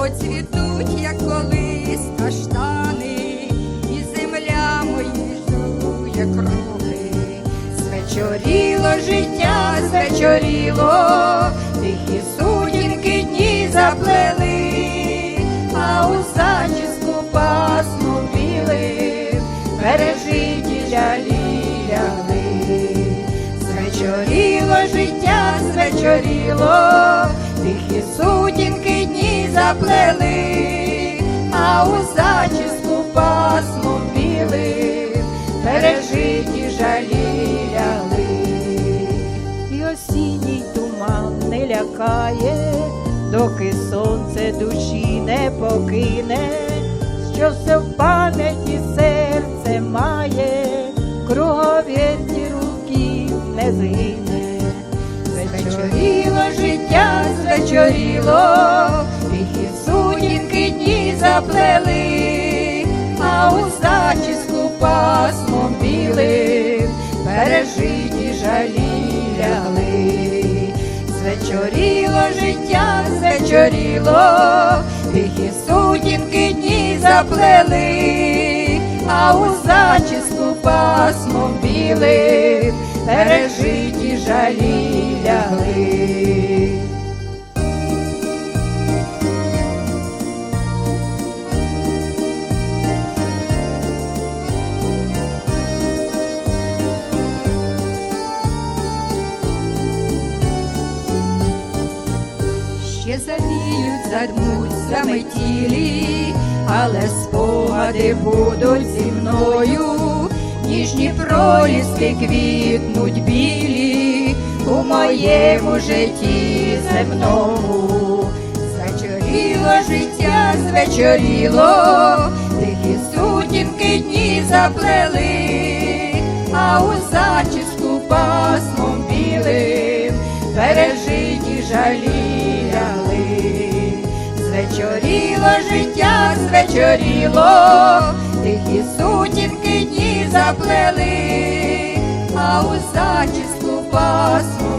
Поцвітуть, як колись каштани, і земля мої жує кроки, звечоріло життя, звечоріло, тихі сутінки дні заплели, а у зачіску пасму білим пережиті жалі лягли. звечоріло життя, звечоріло, тихі сутінки заплели, а у зачіску пасму білим пережиті жалі. І осінній туман не лякає, доки сонце душі не покине, що все в пам'яті серце має, круговірті руки не згине. Звечоріло життя, звечоріло, тихі сутінки дні заплели, а у зачіску пасмом білим пережиті жалі лягли. Звечоріло життя, звечоріло, тихі сутінки дні заплели, а у зачіску пасмом білим пережиті жалі лягли. Ще завіють, задмуть, заметілі, але спогади будуть зі мною, ніжні проліски квітнуть білі у житті земному. Звечоріло життя, звечоріло, тихі сутінки дні заплели, а у зачіску пасмом білим пережиті жалі лягли. Звечоріло життя, звечоріло, тихі сутінки дні заплели, а у зачіску пасмом